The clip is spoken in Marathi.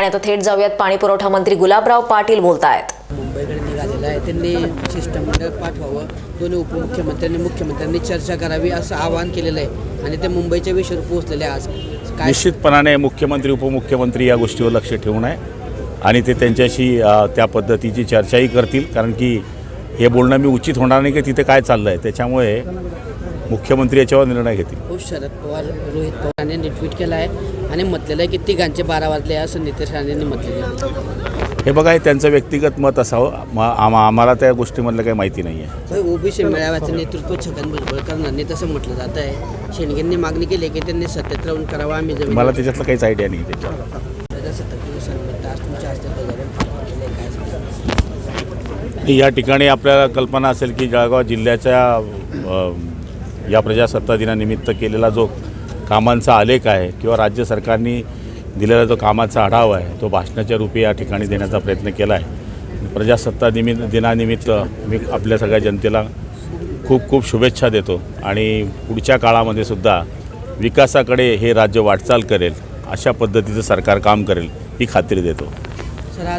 आणि आता थेट जाऊयात. पाणी पुरवठा मंत्री गुलाबराव पाटील बोलतायत. मुंबईकडे निघालेलं आहे. त्यांनी शिष्टमंडळ पाठवावं. दोन्ही उपमुख्यमंत्र्यांनी मुख्यमंत्र्यांनी चर्चा करावी असं आवाहन केलेलं आहे. आणि ते मुंबईच्या विषयावर पोहोचलेले आहे आज. काय निश्चितपणाने मुख्यमंत्री उपमुख्यमंत्री या गोष्टीवर लक्ष ठेवून आहे. आणि ते त्यांच्याशी अ, त्या पद्धतीची चर्चाही करतील. कारण की हे बोलणं मी उचित होणार नाही की तिथे काय चाललं आहे त्याच्यामुळे मुख्यमंत्री याच्यावर निर्णय घेतील. हो शरद पवार रोहित पवार यांनी ट्विट केलं आहे. आणि म्हटलेलं आहे की तिघांचे बारा वाजले असं नितेश राणेंनी म्हटलेलं आहे. हे बघा हे त्यांचं व्यक्तिगत मत असावं. म- आम्हाला त्या गोष्टीमधलं काही माहिती नाही आहे. ओबीसी मेळाव्याचं नेतृत्व छगन भुजबळ करणारने तसं म्हटलं जात आहे. शेणगेंनी मागणी केली की त्यांनी सत्तेत राहून करावा. आम्ही जमीन मला त्याच्यातलं काहीच आयडिया नाही त्याच्यावर. प्रजासत्ताक दिवसानिमित्त आज तुमच्या हस्ते ध्वजारोहण केलंय. काय सांगाल? या ठिकाणी आपल्याला कल्पना असेल की जळगाव जिल्ह्याच्या अ, या प्रजासत्ता दिनानिमित्त केलेला जो कामांचा आलेख आहे किंवा राज्य सरकारने दिलेला जो कामाचा आढावा आहे तो भाषणाच्या रूपी या ठिकाणी देण्याचा प्रयत्न केला आहे प्रजासत्ता निमित्त दिनानिमित्त मी आपल्या सगळ्या जनतेला खूप खूप शुभेच्छा देतो आणि पुढच्या काळामध्ये सुद्धा विकासाकडे हे राज्य वाटचाल करेल अशा पद्धतीचं सरकार काम करेल ही खात्री देतो.